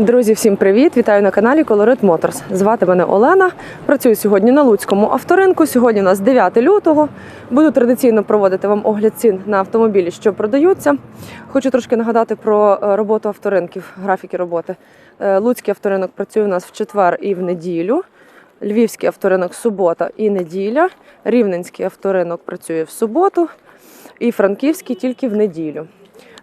Друзі, всім привіт! Вітаю на каналі Colorit Motors. Звати мене Олена. Працюю сьогодні на Луцькому авторинку. Сьогодні у нас 9 лютого. Буду традиційно проводити вам огляд цін на автомобілі, що продаються. Хочу трошки нагадати про е, роботу авторинків, графіки роботи. Е, Луцький авторинок працює у нас в четвер і в неділю. Львівський авторинок субота і неділя. Рівненський авторинок працює в суботу. І Франківський тільки в неділю.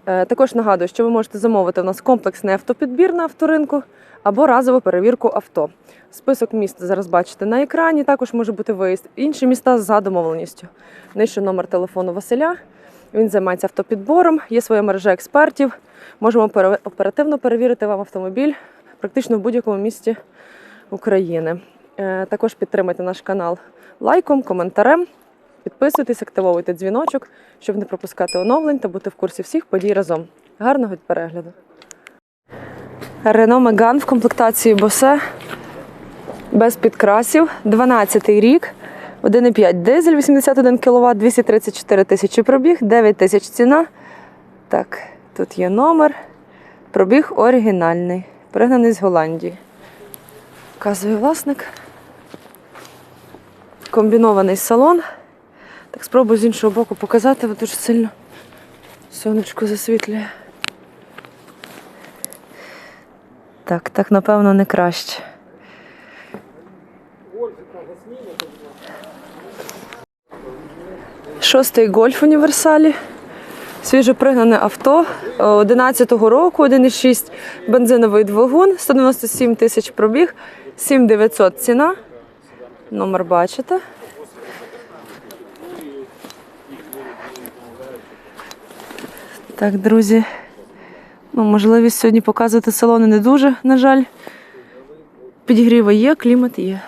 Е, Також нагадую, що ви можете замовити у нас комплексний автопідбір на авторинку або разову перевірку авто. Список міст зараз бачите на екрані. Також може бути виїзд інші міста за домовленістю. Нижче номер телефону Василя. Він займається автопідбором, є своя мережа експертів. Можемо оперативно перевірити вам автомобіль практично в будь-якому місті України. Е, Також підтримайте наш канал лайком, коментарем. Підписуйтесь, активовуйте дзвіночок, щоб не пропускати оновлень та бути в курсі всіх подій разом. Гарного перегляду. Renault Megane в комплектації Bose без підкрасів. 12 рік, 1,5 дизель, 81 кВт, 234 тисячі пробіг, 9 тисяч ціна. Так, тут є номер. Пробіг оригінальний, пригнаний з Голландії. Вказує власник. Комбінований салон. Так спробую з іншого боку показати, бо дуже сильно сонечко засвітлює. Так, так, напевно, не краще. Шостий гольф універсалі. Свіже пригнане авто 11-го року, 1,6 бензиновий двигун, 197 тисяч пробіг, 7900 ціна. Номер бачите. Так, друзі. Ну, можливість сьогодні показувати салони не дуже, на жаль. Підігріва є, клімат є.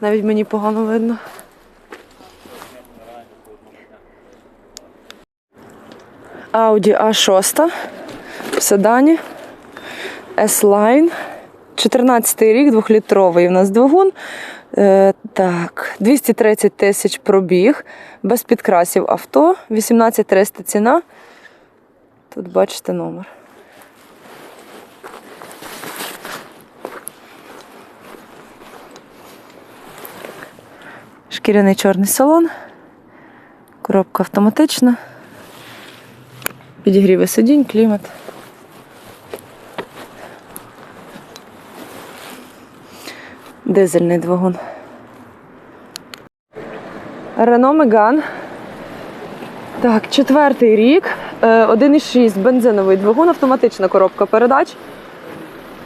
Навіть мені погано видно. Audi A6 в седані. S-Line. 14 рік, двохлітровий у нас двигун. Е, так, 230 тисяч пробіг, без підкрасів авто, 18 300 ціна. Тут бачите номер. Шкіряний чорний салон, коробка автоматична, підігріви сидінь, клімат. Дизельний двигун. Рено Меган. Так, четвертий рік. Е, 1,6 бензиновий двигун, автоматична коробка передач.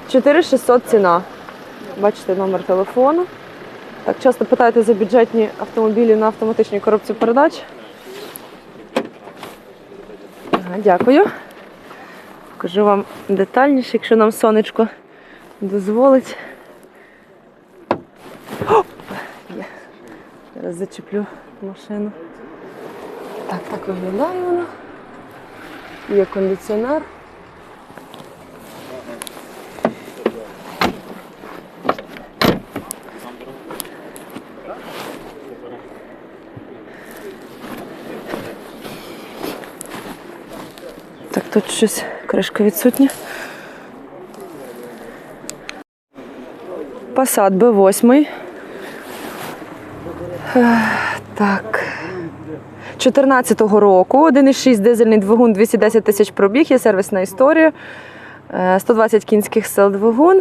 4600 ціна. Бачите номер телефону. Так, часто питаєте за бюджетні автомобілі на автоматичній коробці передач. Дякую. Покажу вам детальніше, якщо нам сонечко дозволить. Зараз зачеплю машину. Так, так виглядає воно. Є кондиціонер. Так, тут щось кришка відсутня. Passat B8. Е, Так. 14-го року, 1,6 дизельний двигун, 210 тисяч пробіг, є сервісна історія, Е, 120 кінських сил двигун.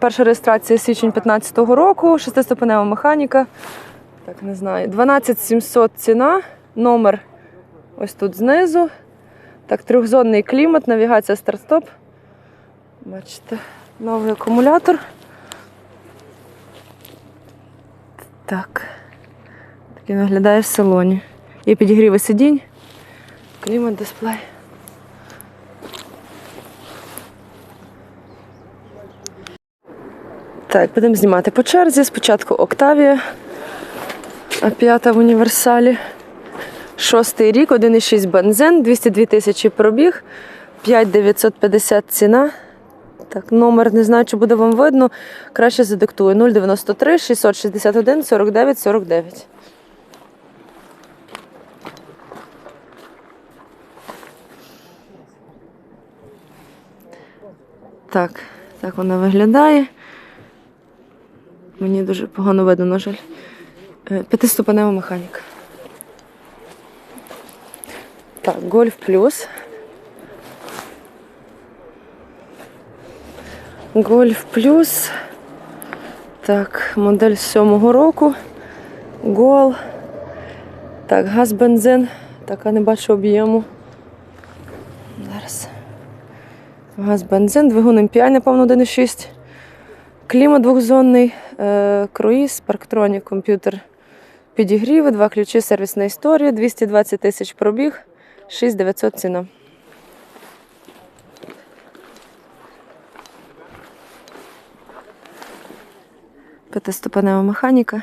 Перша реєстрація січень 15-го року, шестиступенева механіка. Так, не знаю. 12700 ціна, номер ось тут знизу. Так, трьохзонний клімат, навігація старт-стоп. Бачите, новий акумулятор. Так. Так він виглядає в салоні. Є підігріви сидінь, клімат дисплей. Так, будемо знімати по черзі. Спочатку Октавія, а п'ята в універсалі. Шостий рік, 1,6 бензин, 202 тисячі пробіг, 5950 ціна. Так, номер не знаю, чи буде вам видно. Краще задиктую 093 661 49 49. Так, так вона виглядає. Мені дуже погано видно, на жаль. Е, П'ятиступенева механіка. Так, Гольф плюс. Гольф плюс. Так, модель сьомого року. Гол. Так, газ, бензин. Так, а не бачу об'єму. Зараз. Газ, бензин, двигун MPI, напевно, 1,6. Клімат двохзонний, е, круїз, парктронік, комп'ютер підігріви, два ключі, сервісна історія, 220 тисяч пробіг, 6900 ціна. П'ятиступенева механіка.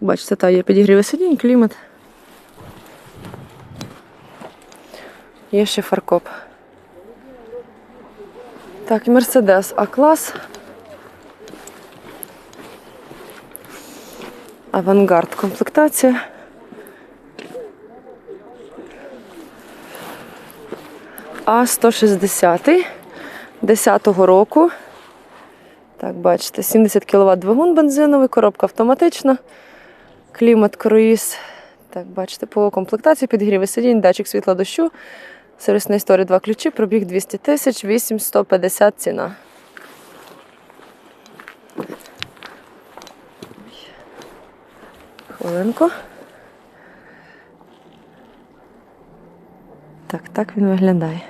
Бачите, та є підігріви сидінь, клімат. Є ще фаркоп. Так, Мерседес А-клас. Авангард комплектація. А160 10-го року. Так, бачите, 70 кВт двигун бензиновий, коробка автоматична, клімат, круїз. Так, бачите, по комплектації, підігріви сидінь, датчик світла дощу, сервісна історія, два ключі, пробіг 200 тисяч, 8150 ціна. Хвилинку. Так, так він виглядає.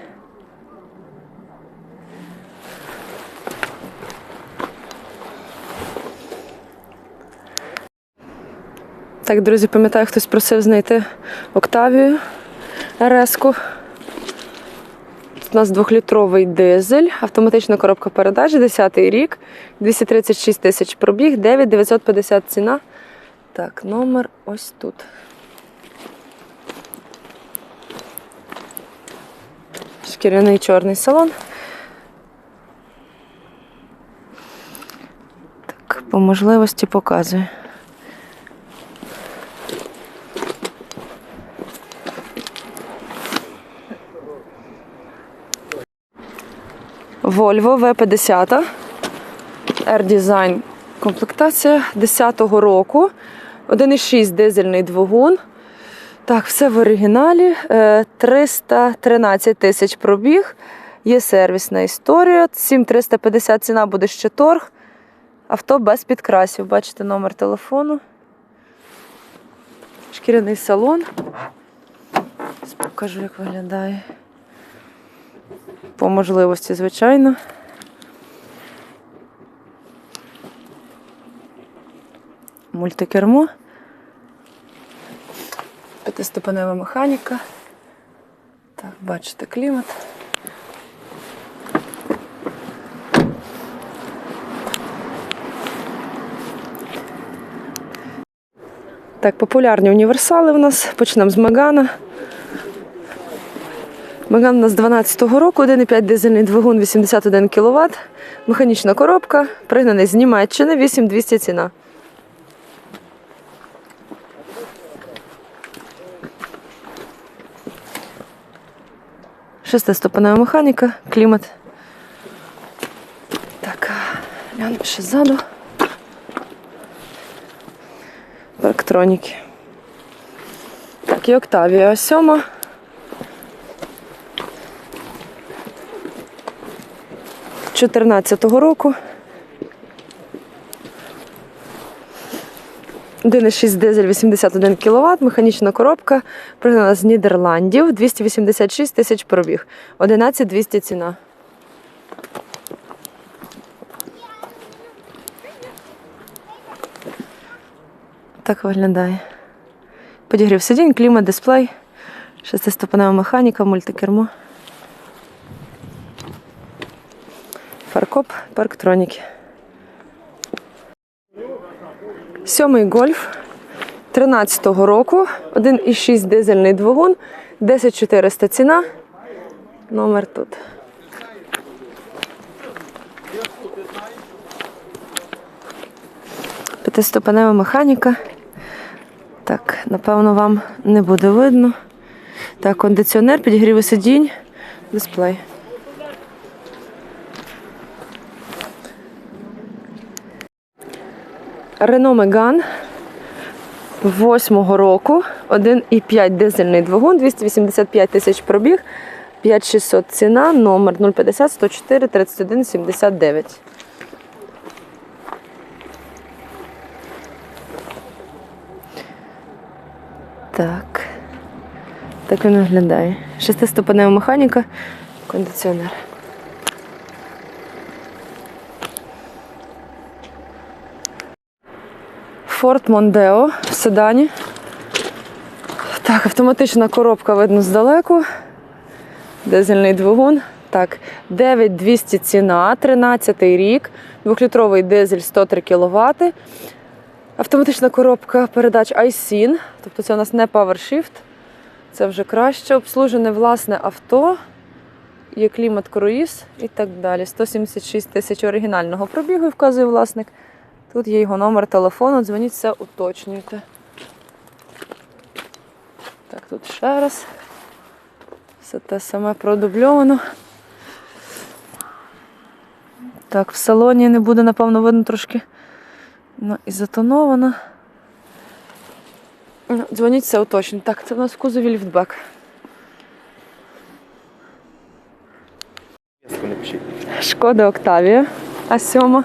Так, друзі, пам'ятаю, хтось просив знайти Октавію РС-ку. У нас двохлітровий дизель, автоматична коробка передач, 10-й рік, 236 тисяч пробіг, 9950 ціна. Так, номер ось тут. Шкіряний чорний салон. Так, по можливості показую. Volvo V50. R-Design комплектація 10-го року. 1,6 дизельний двигун. Так, все в оригіналі. Е, 313 тисяч пробіг. Є сервісна історія. 7350 ціна буде ще торг. Авто без підкрасів. Бачите номер телефону. Шкіряний салон. Покажу, як виглядає. По можливості, звичайно. Мультикермо. П'ятиступенева механіка. Так, бачите клімат. Так, популярні універсали у нас. Почнемо з Мегана. Меган у нас 12-го року, 1,5 дизельний двигун, 81 кВт, механічна коробка, пригнаний з Німеччини, 8200 ціна. Шестиступенева механіка, клімат. Так, глянемо ще ззаду. Парктроніки. Так, і Октавія 7. Чотирнадцятого року. 1,6 дизель 81 кВт, механічна коробка, пригнана з Нідерландів, 286 тисяч пробіг, 11 200 ціна. Так виглядає. Подігрів сидінь, клімат, дисплей, шестиступенева механіка, мультикермо. Фаркоп, парктроніки. Сьомий гольф 13-го року, 1,6 дизельний двигун, 10400 ціна. Номер тут. П'ятиступенева механіка. Так, напевно, вам не буде видно. Так, кондиціонер, підігріви сидінь, дисплей. Renault Megane восьмого року, 1,5 дизельний двигун, 285 тисяч пробіг, 5600 ціна, номер 050 104 31 79. Так. Так він виглядає. Шестиступенева механіка, кондиціонер. Ford Mondeo в седані. Так, автоматична коробка видно здалеку. Дизельний двигун. Так, 9200 ціна, 13 рік, 2-літровий дизель 103 кВт. Автоматична коробка передач iSyn, тобто це у нас не PowerShift. Це вже краще. Обслужене власне авто, є клімат круїз і так далі. 176 тисяч оригінального пробігу, вказує власник. Тут є його номер телефону, дзвоніть все, уточнюйте. Так, тут ще раз. Все те саме продубльовано. Так, в салоні не буде, напевно, видно трошки ну, і затоновано. Ну, Дзвоніть все уточнюйте. Так, це в нас в кузові ліфтбек. Шкода Октавія А7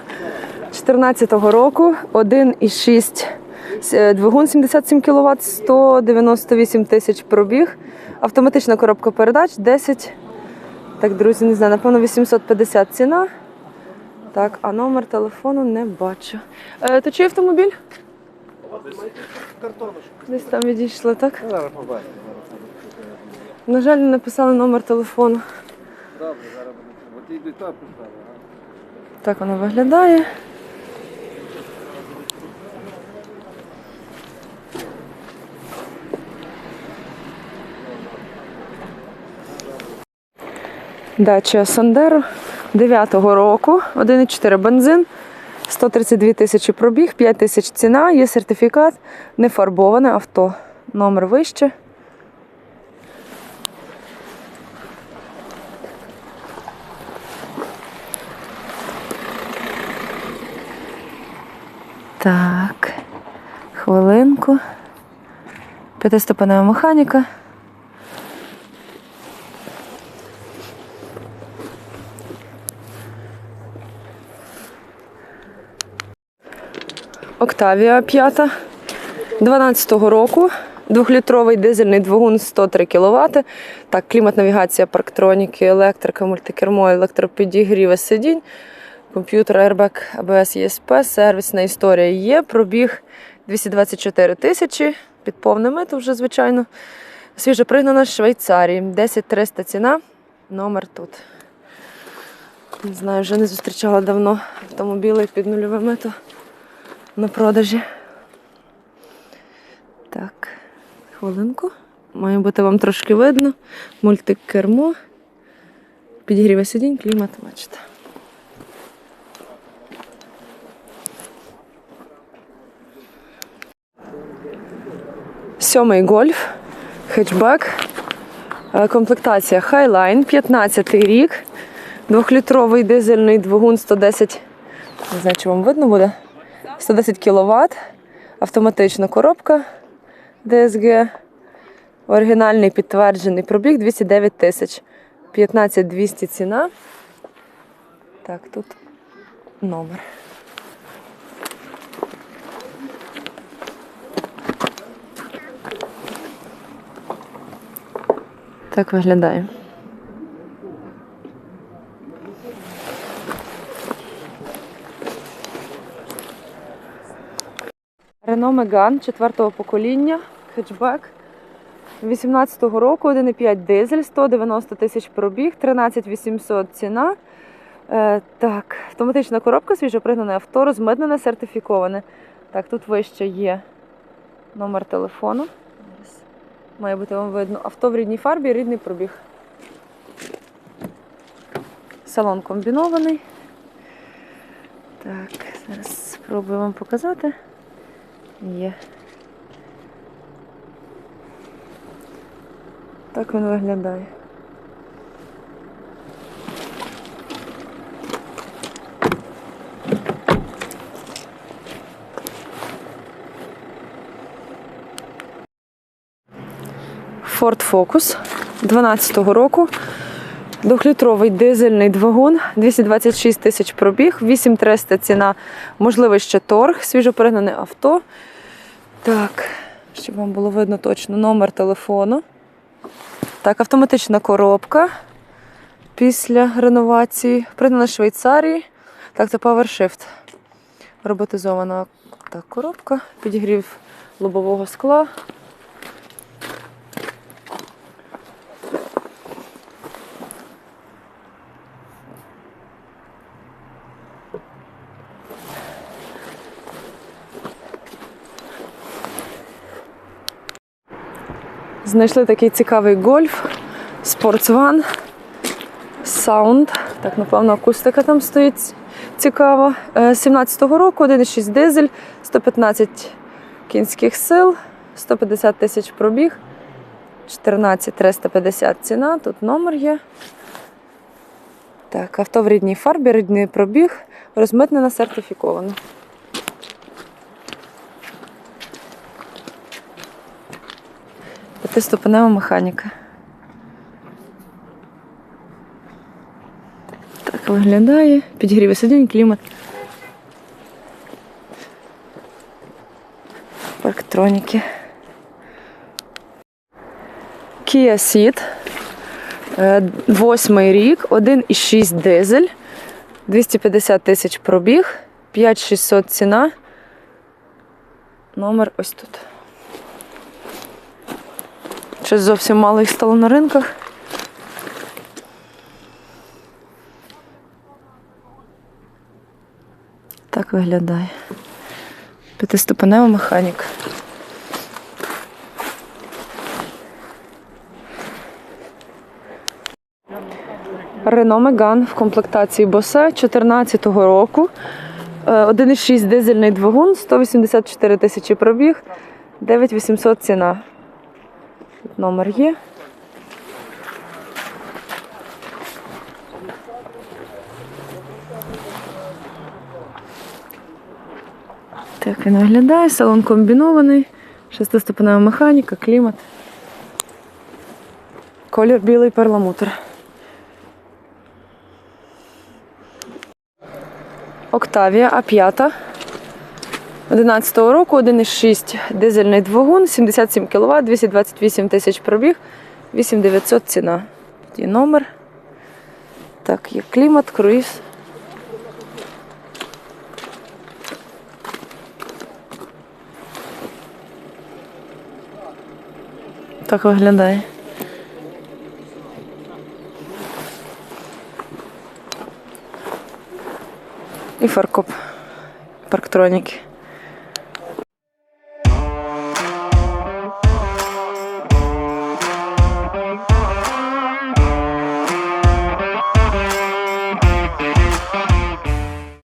14-го року 1,6 е, двигун 77 кВт, 198 тисяч пробіг. Автоматична коробка передач 10. Так, друзі, не знаю, напевно, 850 ціна. Так, а номер телефону не бачу. Е, то чий автомобіль? Десь там відійшли, так? На жаль, не написали номер телефону. Так воно виглядає. Дача Сандеро 9-го року, 1,4 бензин, 132 тисячі пробіг, 5 тисяч ціна, є сертифікат, не фарбоване авто. Номер вище. Так, хвилинку. П'ятиступенева механіка. Октавія п'ята 12-го року. Двохлітровий дизельний двигун 103 кВт. Так, клімат, навігація, парктроніки, електрика, мультикермо, електропідігріви сидінь, комп'ютер, airbag, ABS, ESP, сервісна історія є. Пробіг 224 тисячі, під повне мито вже, звичайно. Свіже пригнана з Швейцарії. 10 300 ціна. Номер тут. Не знаю, вже не зустрічала давно автомобілі під нульове мито на продажі. Так, хвилинку. Має бути вам трошки видно. Мультикермо. Підігріве сидінь, клімат, бачите. Сьомий гольф, хетчбек, Е, комплектація Highline, 15 рік, двохлітровий дизельний двигун 110, не знаю, чи вам видно буде, 110 кВт, автоматична коробка DSG, оригінальний підтверджений пробіг 209 тисяч, 15 200 ціна. Так, тут номер. Так виглядає. Renault Megane четвертого покоління, хетчбек 18-го року, 1,5 дизель, 190 тисяч пробіг, 13 800 ціна. Е, так, автоматична коробка, свіжопригнане авто, розмитнене, сертифіковане. Так, тут вище є номер телефону. Має бути вам видно. Авто в рідній фарбі, рідний пробіг. Салон комбінований. Так, зараз спробую вам показати є. Так він виглядає. Ford Focus 12-го року. Двохлітровий дизельний двигун, 226 тисяч пробіг, 8300 ціна, можливий ще торг, свіжопригнане авто. Так, щоб вам було видно точно номер телефону. Так, автоматична коробка після реновації. Пригнана Швейцарії. Так, це PowerShift. Роботизована так, коробка, підігрів лобового скла. Знайшли такий цікавий гольф, спортсван, саунд. Так, напевно, акустика там стоїть цікава. Е, 17-го року 1,6 дизель, 115 кінських сил, 150 тисяч пробіг, 14 350 ціна, тут номер є. Так, авто в рідній фарбі, рідний пробіг, розмитнена, сертифікована. П'ятиступенева механіка. Так виглядає. Підігріве сидінь, клімат. Парктроніки. Kia Ceed. Е, Восьмий рік, 1,6 дизель, 250 тисяч пробіг, 5600 ціна. Номер ось тут. Щось зовсім мало їх стало на ринках. Так виглядає. П'ятиступенева механіка. Renault Megane в комплектації Bose 2014 року. Е, 1,6 дизельний двигун, 184 тисячі пробіг, 9800 ціна. Тут Номер є. Так він виглядає, салон комбінований, шестиступенева механіка, клімат. Колір білий перламутр. Октавія А5. 11 року 1,6 дизельний двигун, 77 кВт, 228 тисяч пробіг, 8900 ціна. Є номер. Так, є клімат, круїз. Так виглядає. І фаркоп парктроніки.